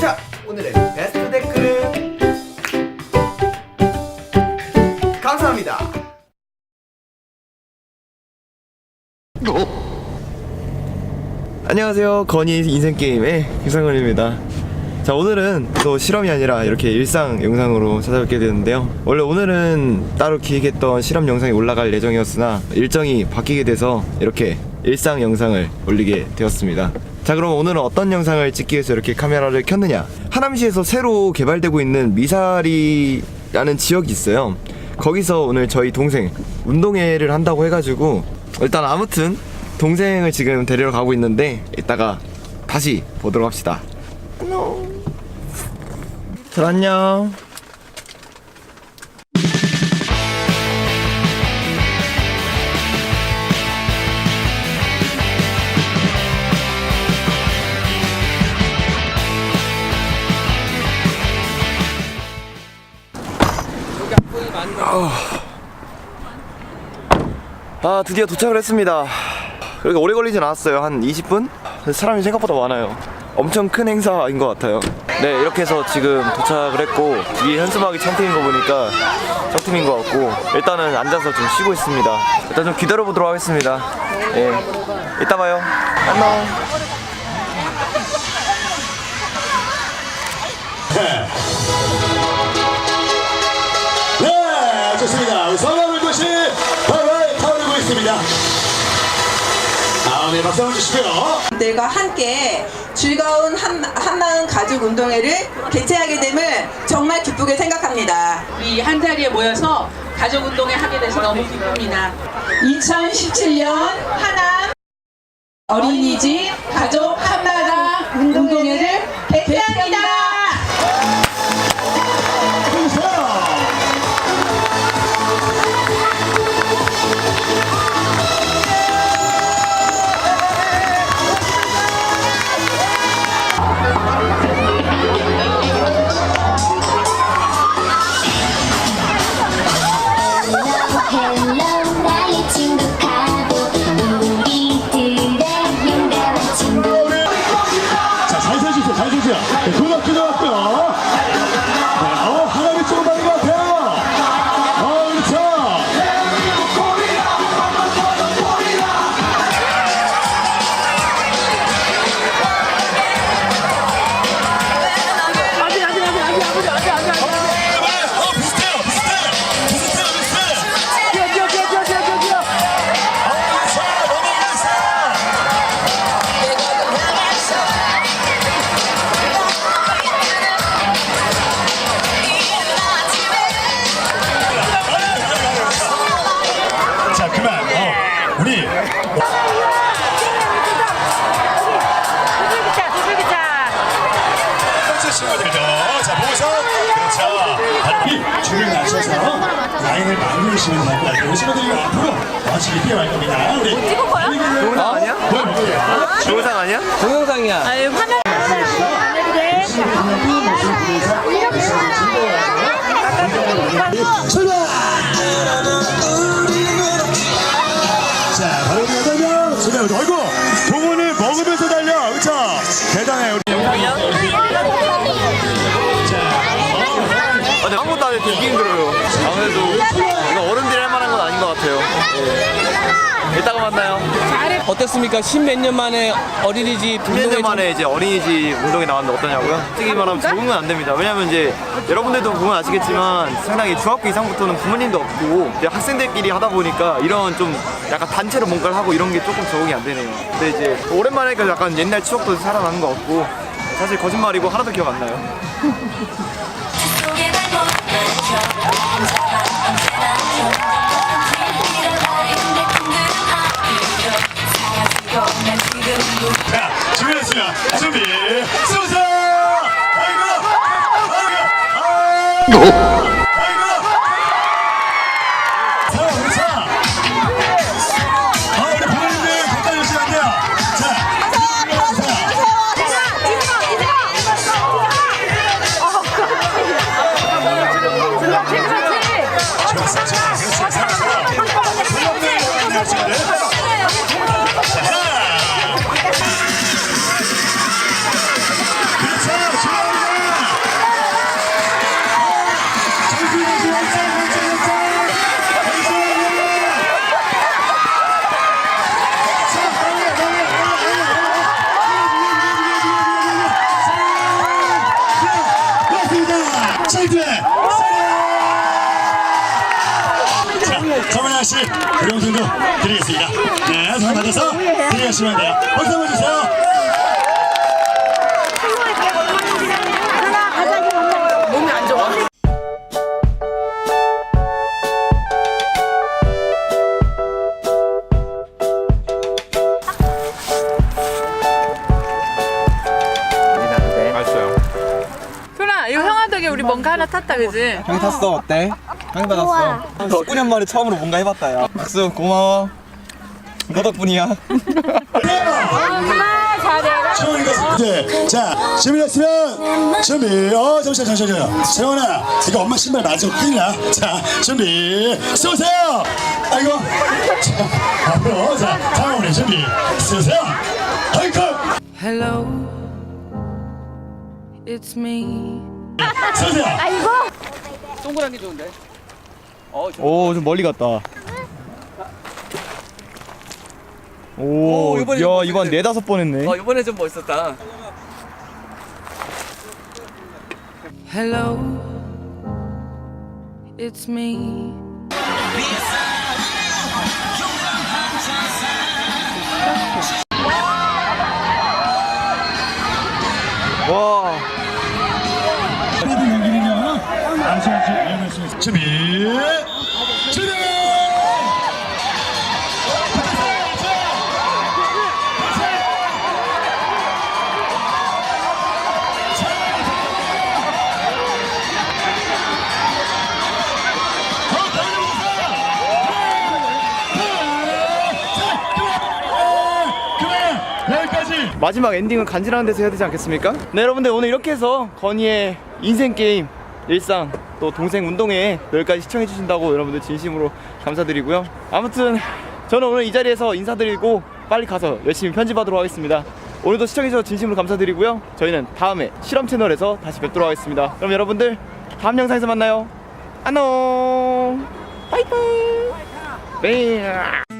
자, 오늘의 베스트 댓글은 감사합니다. 안녕하세요. 건희 인생 게임의 김상건입니다. 자, 오늘은 또 실험이 아니라 이렇게 일상 영상으로 찾아뵙게 되는데요. 원래 오늘은 따로 기획했던 실험 영상이 올라갈 예정이었으나 일정이 바뀌게 돼서 이렇게 일상 영상을 올리게 되었습니다. 자, 그럼 오늘은 어떤 영상을 찍기 위해서 이렇게 카메라를 켰느냐? 하남시에서 새로 개발되고 있는 미사리라는 지역이 있어요. 거기서 오늘 저희 동생 운동회를 한다고 해가지고 일단 아무튼 동생을 지금 데리러 가고 있는데 이따가 다시 보도록 합시다. 안녕. 잘 안녕. 아 드디어 도착을 했습니다. 그렇게 오래 걸리진 않았어요. 한 20분? 사람이 생각보다 많아요. 엄청 큰 행사인 것 같아요. 네 이렇게 해서 지금 도착을 했고 이게 현수막이 첫 팀인 거 보니까 첫 팀인 것 같고 일단은 앉아서 좀 쉬고 있습니다. 일단 좀 기다려 보도록 하겠습니다. 예. 이따 봐요. 안녕 네, 박수 한번 주시고요. 들과 함께 즐거운 한, 한마음 가족 운동회를 개최하게 됨을 정말 기쁘게 생각합니다. 우리 한 자리에 모여서 가족 운동회 하게 돼서 너무 기쁩니다. 2017년 하남 어린이집 가족 한마당 운동회를 자, 잘 서주세요, 잘 서주세요. 네, 고맙게 나왔 친구들도 자 보고서 그렇죠. 이 줄을 맞춰서 라인을 것 같아요. 우리 친구들이 앞으로 멋지게 뛰어갈 겁니다. 우리 찍은 거야? 동영상 아니야? 뭐야? 동영상 아니야? 동영상이야. 출발! 아, 해도 되게 힘들어요. 아무래도 이거 어른들이 할 만한 건 아닌 것 같아요. 예. 이따가 만나요. 어땠습니까? 십몇 년 만에 어린이집 1년 만에 이제 어린이집 운동에 나왔는데 어떠냐고요? 솔직히 말하면 적응은 안 됩니다. 왜냐면 이제 여러분들도 보면 아시겠지만 상당히 중학교 이상부터는 부모님도 없고 이제 학생들끼리 하다 보니까 이런 좀 약간 단체로 뭔가를 하고 이런 게 조금 적응이 안 되네요. 근데 이제 오랜만에 하니까 약간 옛날 추억도 살아나는 것 같고 사실 거짓말이고 하나도 기억 안 나요. 아이고! 자, 정은아 씨, 구령증도 드리겠습니다. 네, 손 받아서 드리시면 돼요. 박수 한번 주세요. 덕에 우리 뭔가 하나 탔다 그지? 형이 탔어 어때? 형이 받았어 덕분에 한 마리 처음으로 뭔가 해봤다 야 박수 고마워 너 덕분이야 채원이 가서 네. 자, 준비됐으면 준비. 어, 잠시만, 잠시만요. 채원아, 이거 엄마 신발 맞아. 큰일 나. 자, 준비. 쏘세요. 아이고. 자, 앞으로. 자, 다음 우리 준비. 쏘세요. 하이컷. Hello, it's me. 쏘세요. 동그란 게 좋은데. 오좀 멀리 갔다 오, 오, 이번에 야한 멋있네. 네다섯 번 했네 어 이번에 좀 멋있었다. Hello, it's me. 와 있습니다. 준비. 준비. 마지막 엔딩은 간지나는 데서 해야 되지 않겠습니까? 네 여러분들 오늘 이렇게 해서 건희의 인생 게임 일상 또 동생 운동회 여기까지 시청해 주신다고 여러분들 진심으로 감사드리고요. 아무튼 저는 오늘 이 자리에서 인사드리고 빨리 가서 열심히 편집하도록 하겠습니다. 오늘도 시청해 주셔서 진심으로 감사드리고요. 저희는 다음에 실험 채널에서 다시 뵙도록 하겠습니다. 그럼 여러분들 다음 영상에서 만나요. 안녕. 바이바이. 네.